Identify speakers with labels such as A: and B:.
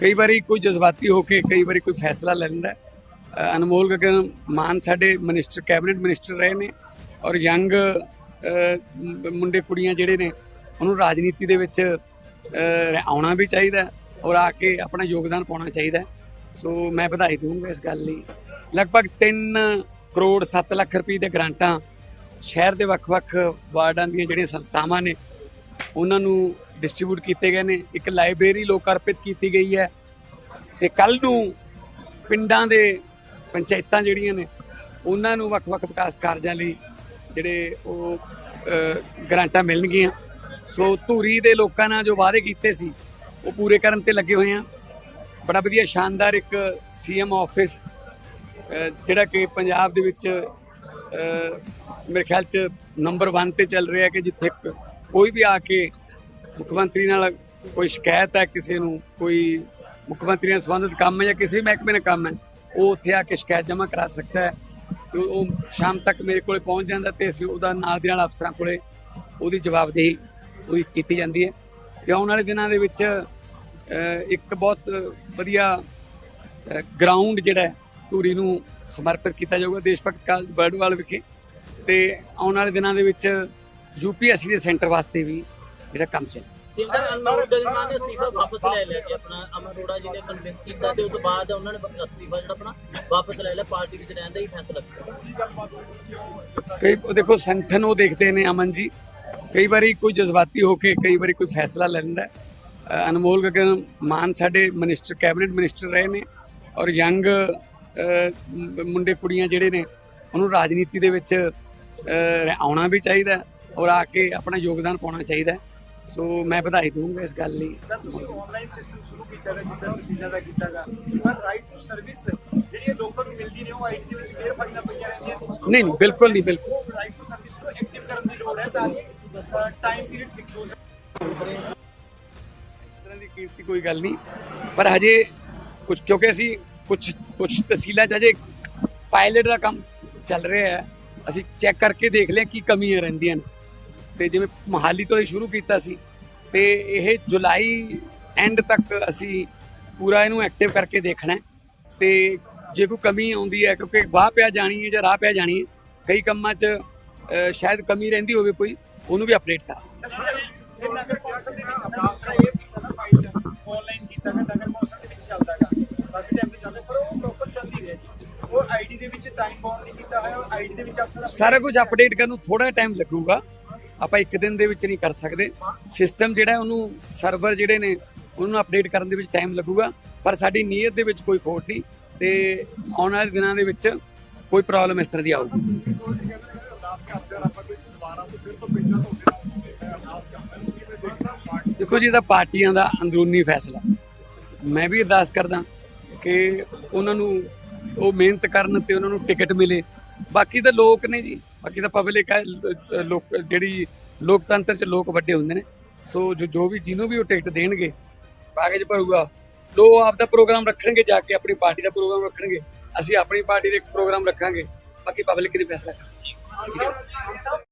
A: ਕਈ ਵਾਰੀ ਕੋਈ ਜਜ਼ਬਾਤੀ ਹੋ ਕੇ ਕਈ ਵਾਰੀ ਕੋਈ ਫੈਸਲਾ ਲੈ ਲੈਂਦਾ ਅਨਮੋਲ ਗਗਨ ਮਾਨ ਸਾਡੇ ਮਿਨਿਸਟਰ, ਕੈਬਨਿਟ ਮਿਨਿਸਟਰ ਰਹੇ ਨੇ ਔਰ ਯੰਗ ਮੁੰਡੇ ਕੁੜੀਆਂ ਜਿਹੜੇ ਨੇ, ਉਹਨੂੰ ਰਾਜਨੀਤੀ ਦੇ ਵਿੱਚ ਆਉਣਾ ਵੀ ਚਾਹੀਦਾ ਔਰ ਆ ਕੇ ਆਪਣਾ ਯੋਗਦਾਨ ਪਾਉਣਾ ਚਾਹੀਦਾ ਸੋ ਮੈਂ ਵਧਾਈ ਦਊਂਗਾ ਇਸ ਗੱਲ ਲਈ। ਲਗਭਗ 3 ਕਰੋੜ 7 ਲੱਖ ਰੁਪਏ ਦੇ ਗ੍ਰਾਂਟਾਂ ਸ਼ਹਿਰ ਦੇ ਵੱਖ-ਵੱਖ ਵਾਰਡਾਂ ਦੀਆਂ ਜਿਹੜੀਆਂ ਸੰਸਥਾਵਾਂ ਨੇ, ਉਹਨਾਂ ਨੂੰ ਡਿਸਟ੍ਰੀਬਿਊਟ ਕੀਤੇ ਗਏ ਨੇ ਇੱਕ ਲਾਇਬ੍ਰੇਰੀ ਲੋਕ ਅਰਪਿਤ ਕੀਤੀ ਗਈ ਹੈ ਤੇ ਕੱਲ ਨੂੰ ਪਿੰਡਾਂ ਦੇ ਪੰਚਾਇਤਾਂ ਜਿਹੜੀਆਂ ਨੇ ਉਹਨਾਂ ਨੂੰ ਵੱਖ-ਵੱਖ ਵਿਕਾਸ ਕਾਰਜਾਂ ਲਈ ਜਿਹੜੇ ਉਹ ਅ, ਗ੍ਰਾਂਟਾਂ ਮਿਲਣਗੀਆਂ। ਸੋ ਧੂਰੀ ਦੇ ਲੋਕਾਂ ਨਾਲ ਜੋ ਵਾਅਦੇ ਕੀਤੇ ਸੀ ਉਹ ਪੂਰੇ ਕਰਨ ਤੇ ਲੱਗੇ ਹੋਏ ਆ ਬੜਾ ਵਧੀਆ ਸ਼ਾਨਦਾਰ ਇੱਕ ਸੀਐਮ ਆਫਿਸ ਜਿਹੜਾ ਕਿ ਪੰਜਾਬ ਦੇ ਵਿੱਚ ਮੇਰੇ ਖਿਆਲ ਚ ਨੰਬਰ 1 ਤੇ ਚੱਲ ਰਿਹਾ ਕਿ ਜਿੱਥੇ ਕੋਈ ਵੀ ਆ ਕੇ ਮੁੱਖ ਮੰਤਰੀ ਨਾਲ ਕੋਈ ਸ਼ਿਕਾਇਤ ਹੈ ਕਿਸੇ ਨੂੰ? ਕੋਈ ਮੁੱਖ ਮੰਤਰੀ ਨਾਲ ਸੰਬੰਧਿਤ ਕੰਮ ਹੈ ਜਾਂ ਕਿਸੇ ਵੀ ਮਹਿਕਮੇ ਨਾਲ ਕੰਮ ਹੈ? ਉਹ ਉੱਥੇ ਆ ਕੇ ਸ਼ਿਕਾਇਤ ਜਮ੍ਹਾਂ ਕਰਾ ਸਕਦਾ ਹੈ ਤੇ ਉਹ ਸ਼ਾਮ ਤੱਕ ਮੇਰੇ ਕੋਲੇ ਪਹੁੰਚ ਜਾਂਦਾ ਤੇ ਅਸੀਂ ਉਹਦਾ ਨਾਲ ਦੇ ਨਾਲ ਅਫਸਰਾਂ ਕੋਲੇ ਉਹਦੀ ਜਵਾਬਦੇਹੀ ਉਹਦੀ ਕੀਤੀ ਜਾਂਦੀ ਹੈ। ਤੇ ਆਉਣ ਵਾਲੇ ਦਿਨਾਂ ਦੇ ਵਿੱਚ ਇੱਕ ਬਹੁਤ ਵਧੀਆ ਗਰਾਊਂਡ ਜਿਹੜਾ ਧੂਰੀ ਨੂੰ ਸਮਰਪਿਤ ਕੀਤਾ ਜਾਊਗਾ ਦੇਸ਼ ਭਗਤ ਕਾਲਜ ਬਰਡਵਾਲ ਵਿਖੇ। ਤੇ ਆਉਣ ਵਾਲੇ ਦਿਨਾਂ ਦੇ ਵਿੱਚ ਯੂਪੀਐਸਸੀ ਦੇ ਸੈਂਟਰ ਵਾਸਤੇ ਵੀ ਜਿਹੜਾ ਕੰਮ ਚੱਲੇ
B: ਸਿੰਦਰ ਅਨਮੋਲ ਗਗਨ ਨੇ ਅਸਤੀਫਾ ਵਾਪਸ ਲੈ ਲਿਆ ਜੀ ਆਪਣਾ ਅਮਰ ਅਰੋੜਾ ਜੀ ਨੇ ਕਨਵਿੰਸ ਕੀਤਾ ਤੇ ਉਸ ਤੋਂ ਬਾਅਦ ਉਹਨਾਂ ਨੇ ਅਸਤੀਫਾ ਜਿਹੜਾ ਆਪਣਾ ਵਾਪਸ ਲੈ ਲਿਆ ਪਾਰਟੀ ਵਿੱਚ ਰਹਿਣ ਦਾ ਹੀ ਫੈਸਲਾ ਕੀਤਾ।
A: ਕਈ ਦੇਖੋ ਸੰਗਠਨ ਉਹ ਦੇਖਦੇ ਨੇ ਅਮਨ ਜੀ ਕਈ ਵਾਰੀ ਕੋਈ ਜਜ਼ਬਾਤੀ ਹੋ ਕੇ ਕਈ ਵਾਰੀ ਕੋਈ ਫੈਸਲਾ ਲੈ ਲੈਂਦਾ ਅਨਮੋਲ ਗਗਨ ਮਾਨ ਸਾਡੇ ਮਿਨਿਸਟਰ ਕੈਬਨਿਟ ਮਿਨਿਸਟਰ ਰਹੇ ਨੇ ਔਰ ਯੰਗ ਮੁੰਡੇ ਕੁੜੀਆਂ ਜਿਹੜੇ ਨੇ ਉਹਨੂੰ ਰਾਜਨੀਤੀ ਦੇ ਵਿੱਚ ਆਉਣਾ ਵੀ ਚਾਹੀਦਾ ਹੈ ਔਰ ਆ ਕੇ ਆਪਣਾ ਯੋਗਦਾਨ ਪਾਉਣਾ ਚਾਹੀਦਾ ਹੈ। ਸੋ ਮੈਂ ਵਧਾਈ ਦਊਂਗਾ ਇਸ ਗੱਲ ਲਈ।
C: ਸਰ ਤੁਸੀਂ ਆਨਲਾਈਨ ਸਿਸਟਮ ਸ਼ੁਰੂ ਕੀਤਾ ਹੈ ਜਿਸ ਤਰ੍ਹਾਂ ਤੁਸੀਂ ਜ਼ਿਆਦਾ ਕੀਤਾਗਾ ਪਰ ਰਾਈਟ ਟੂ ਸਰਵਿਸ ਜਿਹੜੀ ਲੋਕਾਂ ਨੂੰ ਮਿਲਦੀ ਨੇ ਉਹ ਆਈਡੀ ਦੇ ਵਿੱਚ ਫੇਰ ਫਾਈਲਾਂ ਪਈਆਂ ਰਹਿੰਦੀਆਂ
A: ਨਹੀਂ ਨਹੀਂ ਬਿਲਕੁਲ ਨਹੀਂ ਬਿਲਕੁਲ।
C: ਰਾਈਟ ਟੂ ਸਰਵਿਸ ਨੂੰ ਐਕਟਿਵ ਕਰਨ ਦੀ ਲੋੜ ਹੈ ਤਾਂ ਕਿ ਟਾਈਮ ਪੀਰੀਅਡ ਫਿਕਸ ਹੋ ਸਕੇ।
A: ਇਸ ਤਰ੍ਹਾਂ ਦੀ ਕੀਰਤੀ ਕੋਈ ਗੱਲ ਨਹੀਂ ਪਰ ਹਜੇ ਕੁਝ ਕਿਉਂਕਿ ਅਸੀਂ ਕੁਝ ਕੁਝ ਤਹਿਸੀਲਾਂ 'ਚ ਹਜੇ ਪਾਇਲਟ ਦਾ ਕੰਮ ਚੱਲ ਰਿਹਾ ਹੈ। ਅਸੀਂ ਚੈੱਕ ਕਰਕੇ ਦੇਖ ਲਿਆ ਕੀ ਕਮੀਆਂ ਰਹਿੰਦੀਆਂ ਨੇ। ਤੇ ਜਿਵੇਂ ਮਹਾਲੀ ਤੋਂ ਇਹ ਸ਼ੁਰੂ ਕੀਤਾ ਸੀ ਤੇ ਇਹ ਜੁਲਾਈ ਐਂਡ ਤੱਕ ਅਸੀਂ ਪੂਰਾ ਇਹਨੂੰ ਐਕਟਿਵ ਕਰਕੇ ਦੇਖਣਾ ਤੇ ਜੇ ਕੋਈ ਕਮੀ ਆਉਂਦੀ ਹੈ ਕਿਉਂਕਿ ਵਾਹ ਪਿਆ ਜਾਣੀ ਹੈ ਜਾਂ ਰਾਹ ਪਿਆ ਜਾਣੀ ਹੈ ਕਈ ਕੰਮਾਂ 'ਚ ਸ਼ਾਇਦ ਕਮੀ ਰਹਿੰਦੀ ਹੋਵੇ ਕੋਈ ਉਹਨੂੰ ਵੀ ਅਪਡੇਟ ਕਰਾਂ
C: ਇਹ ਨਗਰ ਕੌਂਸਲ ਦੇ ਵਿੱਚ ਸਰ ਜਿਸ ਤਰ੍ਹਾਂ ਇਹ ਕੀਤਾ ਨਾ ਫਾਈਲ ਆਨਲਾਈਨ ਕੀਤਾ ਹੈ ਨਗਰ ਕੌਂਸਲ ਦੇ ਵਿੱਚ ਚੱਲਦਾਗਾ ਕਾਫੀ ਟਾਈਮ ਤੋਂ ਚੱਲਦਾ ਪਰ ਉਹ ਪ੍ਰੋਪਰ ਚੱਲ ਨਹੀਂ ਰਿਹਾ ਜੀ ਉਹ ਆਈਡੀ ਦੇ ਵਿੱਚ ਟਾਈਮ ਬਾਉਂਡ ਨਹੀਂ ਕੀਤਾ ਹੋਇਆ ਔਰ ਆਈਡੀ ਦੇ ਵਿੱਚ ਅਫਸਰ
A: ਸਾਰਾ ਕੁਝ ਅਪਡੇਟ ਕਰਨ ਨੂੰ ਥੋੜਾ ਟਾਈਮ ਲੱਗੂਗਾ। ਆਪਾਂ ਇੱਕ ਦਿਨ ਦੇ ਵਿੱਚ ਨਹੀਂ ਕਰ ਸਕਦੇ। ਸਿਸਟਮ ਜਿਹੜਾ ਉਹਨੂੰ ਸਰਵਰ ਜਿਹੜੇ ਨੇ, ਉਹਨੂੰ ਅਪਡੇਟ ਕਰਨ ਦੇ ਵਿੱਚ ਟਾਈਮ ਲੱਗੂਗਾ, ਪਰ ਸਾਡੀ ਨੀਅਤ ਦੇ ਵਿੱਚ ਕੋਈ ਖੋਟ ਨਹੀਂ ਤੇ ਆਉਣ ਵਾਲੇ ਦਿਨਾਂ ਦੇ ਵਿੱਚ ਕੋਈ ਪ੍ਰੋਬਲਮ ਇਸ ਤਰ੍ਹਾਂ ਦੀ ਆਊਗੀ। ਦੇਖੋ ਜੀ, ਇਹ ਤਾਂ ਪਾਰਟੀਆਂ ਦਾ ਅੰਦਰੂਨੀ ਫੈਸਲਾ। ਮੈਂ ਵੀ ਅਰਦਾਸ ਕਰਦਾ ਕਿ ਉਹਨਾਂ ਨੂੰ ਉਹ ਮਿਹਨਤ ਕਰਨ ਤੇ ਉਹਨਾਂ ਨੂੰ ਟਿਕਟ ਮਿਲੇ। ਬਾਕੀ ਤਾਂ ਲੋਕ ਨੇ ਜੀ ਬਾਕੀ ਤਾਂ ਪਬਲਿਕ ਹੈ ਲੋਕ, ਜਿਹੜੀ ਲੋਕਤੰਤਰ ਚ ਲੋਕ ਵੱਡੇ ਹੁੰਦੇ ਨੇ। ਸੋ ਜੋ ਜੋ ਵੀ ਜਿਹਨੂੰ ਵੀ ਉਹ ਟਿਕਟ ਦੇਣਗੇ, ਕਾਗਜ਼ ਭਰੂਗਾ, ਲੋ ਆਪ ਦਾ ਪ੍ਰੋਗਰਾਮ ਰੱਖਣਗੇ ਜਾ ਕੇ, ਆਪਣੀ ਪਾਰਟੀ ਦਾ ਪ੍ਰੋਗਰਾਮ ਰੱਖਣਗੇ। ਅਸੀਂ ਆਪਣੀ ਪਾਰਟੀ ਦੇ ਇੱਕ ਪ੍ਰੋਗਰਾਮ ਰੱਖਾਂਗੇ। ਬਾਕੀ ਪਬਲਿਕ ਨੇ ਫੈਸਲਾ ਕਰੇਗੀ? ਠੀਕ ਹੈ।